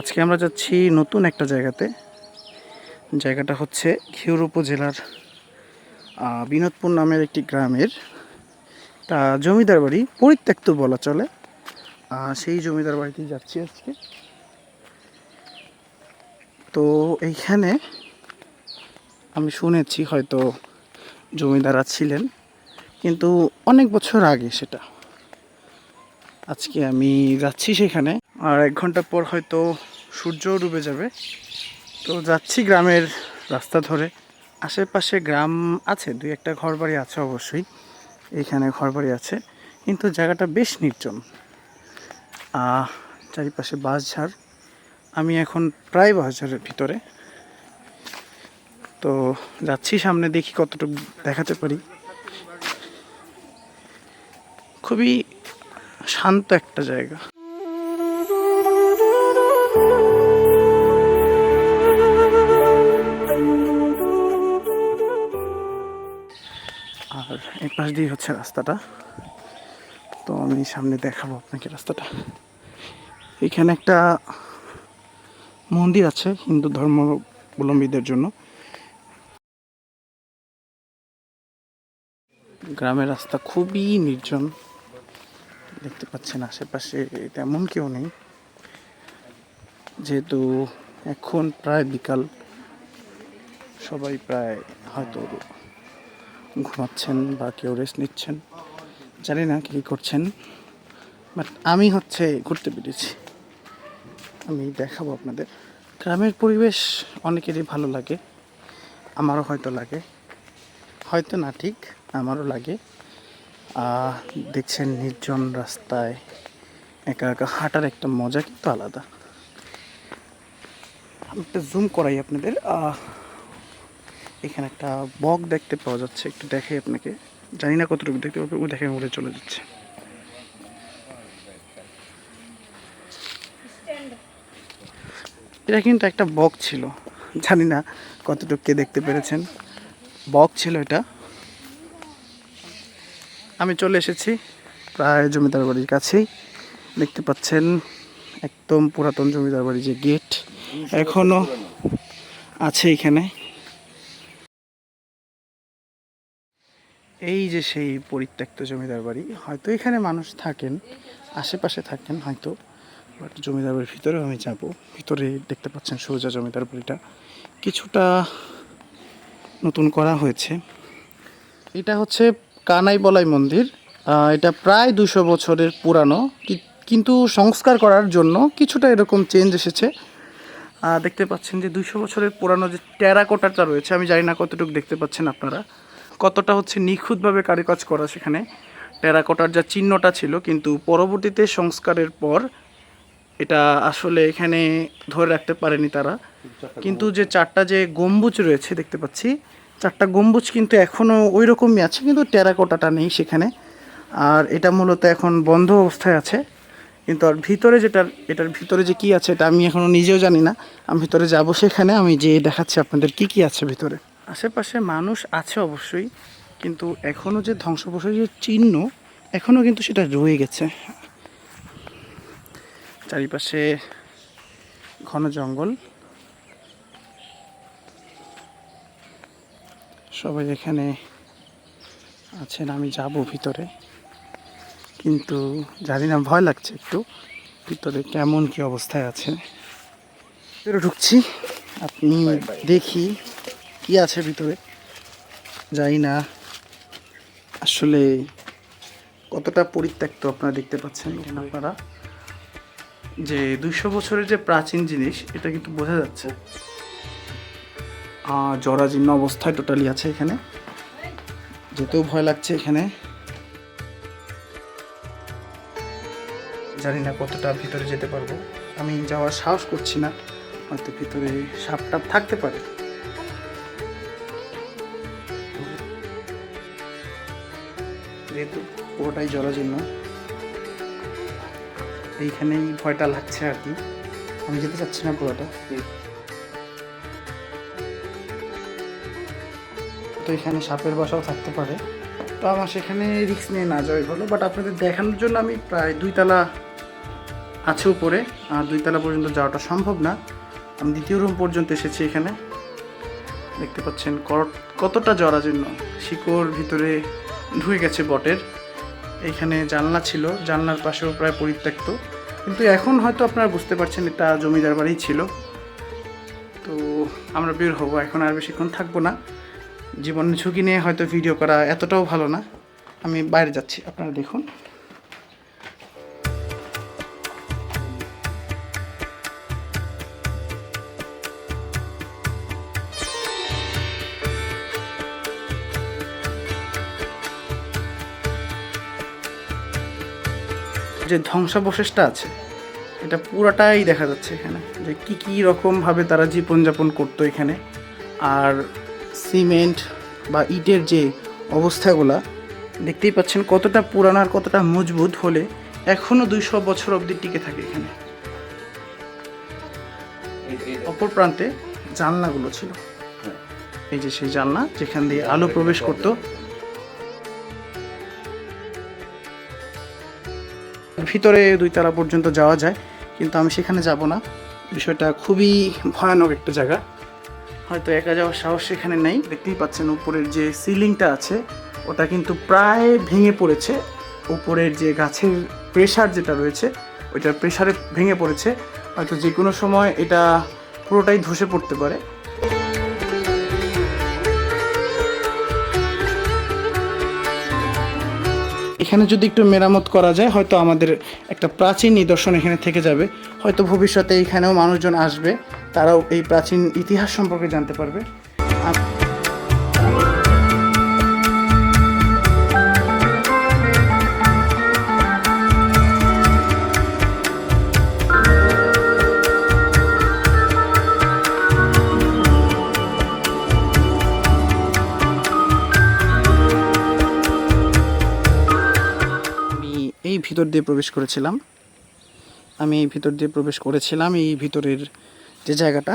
আজকে আমরা যাচ্ছি নতুন একটা জায়গাতে। জায়গাটা হচ্ছে ঘিওর উপজেলার বিনোদপুর নামের একটি গ্রামের। তা জমিদার বাড়ি, পরিত্যক্ত বলা চলে। সেই জমিদার বাড়িতেই যাচ্ছি আজকে। তো এইখানে আমি শুনেছি হয়তো জমিদাররা ছিলেন, কিন্তু অনেক বছর আগে সেটা। আজকে আমি যাচ্ছি সেখানে, আর এক ঘণ্টা পর হয়তো সূর্যও ডুবে যাবে। তো যাচ্ছি গ্রামের রাস্তা ধরে। আশেপাশে গ্রাম আছে, দুই একটা ঘরবাড়ি আছে অবশ্যই এইখানে ঘরবাড়ি আছে, কিন্তু জায়গাটা বেশ নির্জন। চারিপাশে বাঁশঝাড়। আমি এখন প্রায় বাঁশঝাড়ের ভিতরে। তো যাচ্ছি সামনে, দেখি কতটুকু দেখাতে পারি। খুবই শান্ত একটা জায়গা। আর এই পাশ দিয়ে হচ্ছে রাস্তাটা। তো আমি সামনে দেখাবো আপনাকে রাস্তাটা। এখানে একটা মন্দির আছে হিন্দু ধর্মাবলম্বীদের জন্য। গ্রামের রাস্তা খুবই নির্জন। দেখতে পাচ্ছেন আশেপাশে তেমন কেউ নেই। যেহেতু এখন প্রায় বিকাল, সবাই প্রায় হয়তো ঘুমাচ্ছেন বা কেউ রেস্ট নিচ্ছেন। জানি না কী করছেন বাট আমি হচ্ছে ঘুরতে পেরেছি আমি দেখাবো আপনাদের। গ্রামের পরিবেশ অনেকেরই ভালো লাগে, আমারও হয়তো লাগে। হয়তো না ঠিক, আমারও লাগে। দেখছেন নির্জন রাস্তায় একা একা হাঁটার একটা মজা কিন্তু আলাদা। একটা জুম করাই আপনাদের। এখানে একটা বক দেখতে পাওয়া যাচ্ছে, একটু দেখাই আপনাকে। জানি না কতটুকু দেখতে পাবে, ও দেখে উড়ে চলে যাচ্ছে। এটা কিন্তু একটা বক ছিল, জানি না কতটুকু কে দেখতে পেরেছেন। বক ছিল এটা। আমি চলে এসেছি প্রায় জমিদার বাড়ির কাছেই। দেখতে পাচ্ছেন একদম পুরাতন জমিদার বাড়ি যে গেট এখনও আছে এখানে। এই যে সেই পরিত্যক্ত জমিদার বাড়ি, হয়তো এখানে মানুষ থাকেন, আশেপাশে থাকেন হয়তো, বাট জমিদার বাড়ির ভিতরেও আমি যাব। ভিতরে দেখতে পাচ্ছেন সোজা জমিদার বাড়িটা। কিছুটা নতুন করা হয়েছে। এটা হচ্ছে কানাই বলাই মন্দির। এটা প্রায় দুশো বছরের পুরানো। কিন্তু সংস্কার করার জন্য কিছুটা এরকম চেঞ্জ এসেছে। দেখতে পাচ্ছেন যে দুশো বছরের পুরানো যে টেরাকোটাটা রয়েছে, আমি জানি না কতটুকু দেখতে পাচ্ছেন আপনারা। কতটা হচ্ছে নিখুঁতভাবে কারিকাজ করা সেখানে। টেরাকোটার যা চিহ্নটা ছিল, কিন্তু পরবর্তীতে সংস্কারের পর এটা আসলে এখানে ধরে রাখতে পারেনি তারা। কিন্তু যে চারটা যে গম্বুজ রয়েছে দেখতে পাচ্ছি চারটা গম্বুজ কিন্তু এখনও ওই রকমই আছে, কিন্তু টেরাকোটাটা নেই সেখানে। আর এটা মূলত এখন বন্ধ অবস্থায় আছে। কিন্তু আর ভিতরে যেটা, এটার ভিতরে যে কি আছে এটা আমি এখনও নিজেও জানি না। আমি ভিতরে যাব সেখানে, আমি যে দেখাচ্ছি আপনাদের কি কি আছে ভিতরে। আশেপাশে মানুষ আছে অবশ্যই, কিন্তু এখনও যে ধ্বংসবশের চিহ্ন এখনও কিন্তু সেটা রয়ে গেছে। চারিপাশে ঘন জঙ্গল। সবাই এখানে আছেন আমি যাব ভিতরে। কিন্তু জানি না ভয় লাগছে একটু। ভিতরে কেমন কি অবস্থায় আছে ভিতরে ঢুকছি। আপনি দেখি কি আছে ভিতরে। জানি না আসলে কতটা পরিত্যক্ত আপনারা দেখতে পাচ্ছেন আপনারা। যে দুইশো বছরের যে প্রাচীন জিনিস এটা কিন্তু বোঝা যাচ্ছে। জরাজীর্ণ অবস্থায় টোটালি আছে এখানে। যেতেও ভয় লাগছে এখানে। জানি না কতটা ভিতরে যেতে পারব। আমি যাওয়ার সাহস করছি না। হয়তো ভিতরে সাপ টাপ থাকতে পারে। যেহেতু পুরোটাই জরাজীর্ণ, এইখানেই ভয়টা লাগছে আর কি। আমি যেতে চাচ্ছি না পুরোটা। তো এখানে সাপের বাসাও থাকতে পারে। তো আমার সেখানে রিস্ক নিয়ে না যাওয়াই ভালো বাট আপনাদের দেখানোর জন্য আমি প্রায় দুইতলা আছে উপরে, আর দুইতলা পর্যন্ত যাওয়াটা সম্ভব না। আমি দ্বিতীয় রুম পর্যন্ত এসেছি এখানে। দেখতে পাচ্ছেন কতটা জরাজীর্ণ। শিকড় ভিতরে ঢুকে গেছে বটের। এইখানে জানলা ছিল, জানলার পাশেও প্রায় পরিত্যক্ত। কিন্তু এখন হয়তো আপনারা বুঝতে পারছেন এটা জমিদার বাড়ি ছিল। তো আমরা বের হব, এখন আর বেশিক্ষণ থাকব না। জীবনের ঝুঁকি নিয়ে হয়তো ভিডিও করা এতটাও ভালো না। আমি বাইরে যাচ্ছি, আপনারা দেখুন। যে ধ্বংসাবশেষটা আছে, এটা পুরোটাই দেখা যাচ্ছে এখানে। যে কী কী রকমভাবে তারা জীবনযাপন করতো এখানে। আর সিমেন্ট বা ইটের যে অবস্থাগুলা, দেখতেই পাচ্ছেন কতটা পুরানো আর কতটা মজবুত হলে এখনও দুইশো বছর অবধি টিকে থাকে এখানে। অপর প্রান্তে জানলাগুলো ছিল। এই যে সেই জানলা, যেখান দিয়ে আলো প্রবেশ করতো। ভিতরে দুই তালা পর্যন্ত যাওয়া যায়, কিন্তু আমি সেখানে যাব না। বিষয়টা খুবই ভয়ানক একটা জায়গা। হয়তো একা যাওয়ার সাহস সেখানে নেই। দেখতেই পাচ্ছেন উপরের যে সিলিংটা আছে, ওটা কিন্তু প্রায় ভেঙে পড়েছে। উপরের যে গাছের প্রেশার যেটা রয়েছে, ওইটার প্রেশারে ভেঙে পড়েছে। হয়তো যে কোনো সময় এটা পুরোটাই ধসে পড়তে পারে। এখানে যদি একটু মেরামত করা যায়, হয়তো আমাদের একটা প্রাচীন নিদর্শন এখানে থেকে যাবে। হয়তো ভবিষ্যতে এখানেও মানুষজন আসবে। তারাও এই প্রাচীন ইতিহাস সম্পর্কে জানতে পারবে। ভিতর দিয়ে প্রবেশ করেছিলাম। আমি এই ভিতর দিয়ে প্রবেশ করেছিলাম, এই ভিতরের যে জায়গাটা,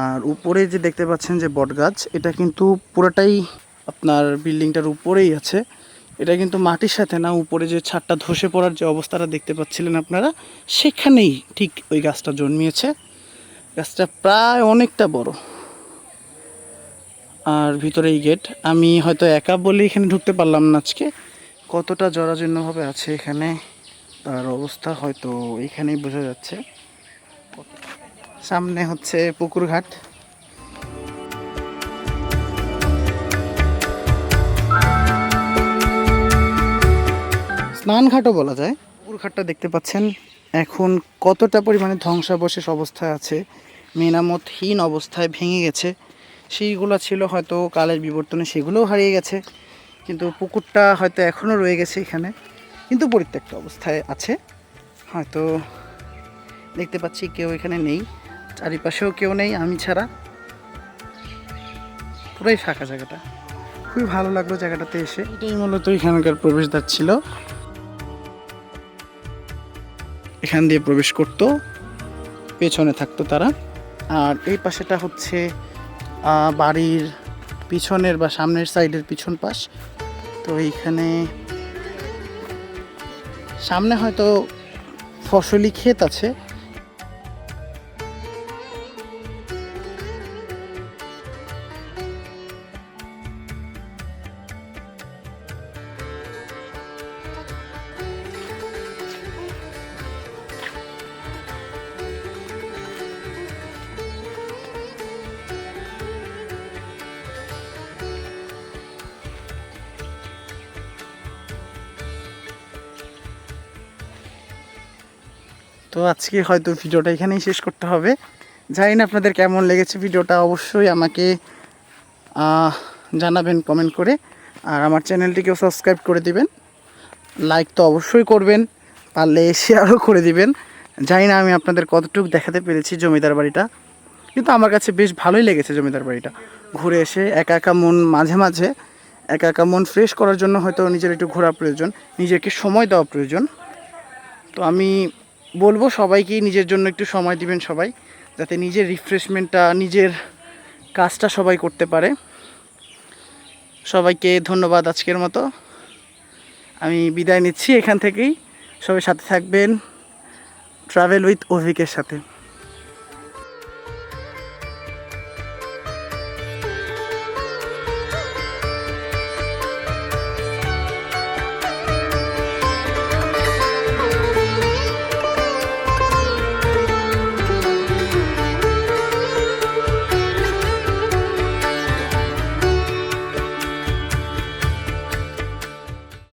আর উপরে যে দেখতে পাচ্ছেন যে বটগাছ এটা কিন্তু পুরোটাই আপনার বিল্ডিংটার উপরেই আছে। এটা কিন্তু মাটির সাথে না, উপরে যে ছাদটা ধসে পড়ার যে অবস্থাটা দেখতে পাচ্ছিলেন আপনারা, সেখানেই ঠিক ওই গাছটা জন্মিয়েছে। গাছটা প্রায় অনেকটা বড়। আর ভিতরে এই গেট, আমি হয়তো একা বলে এখানে ঢুকতে পারলাম না আজকে। কতটা জরাজীর্ণভাবে আছে এখানে, তার অবস্থা হয়তো এখানেই বোঝা যাচ্ছে। সামনে হচ্ছে পুকুর ঘাট স্নানঘাটও বলা যায়। পুকুর ঘাটটা দেখতে পাচ্ছেন, এখন কতটা পরিমাণে ধ্বংসাবশেষ অবস্থায় আছে, মেরামতহীন অবস্থায় ভেঙে গেছে। সেইগুলো ছিল হয়তো কালের বিবর্তনে সেগুলোও হারিয়ে গেছে, কিন্তু পুকুরটা হয়তো এখনও রয়ে গেছে এখানে। কিন্তু পরিত্যক্ত অবস্থায় আছে। হয়তো দেখতে পাচ্ছি কেউ এখানে নেই। চারিপাশেও কেউ নেই, আমি ছাড়া। পুরাই ফাঁকা জায়গাটা। খুবই ভালো লাগল জায়গাটাতে এসে। এটাই মূলত এখানকার প্রবেশদ্বার ছিল। এখান দিয়ে প্রবেশ করত, পেছনে থাকতো তারা। আর এই পাশেটা হচ্ছে বাড়ির পিছনের বা সামনের সাইডের পিছন পাশ। তো এইখানে সামনে হয়তো ফসলি ক্ষেত আছে। তো আজকে হয়তো ভিডিওটা এখানেই শেষ করতে হবে। জানি না আপনাদের কেমন লেগেছে ভিডিওটা, অবশ্যই আমাকে জানাবেন কমেন্ট করে। আর আমার চ্যানেলটিকেও সাবস্ক্রাইব করে দিবেন। লাইক তো অবশ্যই করবেন, পারলে শেয়ারও করে দিবেন। জানি না আমি আপনাদের কতটুকু দেখাতে পেরেছি জমিদার বাড়িটা, কিন্তু আমার কাছে বেশ ভালোই লেগেছে জমিদার বাড়িটা। ঘুরে এসে একা একা মন মাঝে মাঝে, একা একা মন ফ্রেশ করার জন্য হয়তো নিজের একটু ঘোরা প্রয়োজন, নিজেকে সময় দেওয়া প্রয়োজন। তো আমি বলব সবাইকেই নিজের জন্য একটু সময় দিবেন সবাই, যাতে নিজের রিফ্রেশমেন্টটা নিজের কাজটা সবাই করতে পারে। সবাইকে ধন্যবাদ আজকের মতো। আমি বিদায় নিচ্ছি এখান থেকেই। সবাই সাথে থাকবেন। ট্রাভেল উইথ অভিকের সাথে।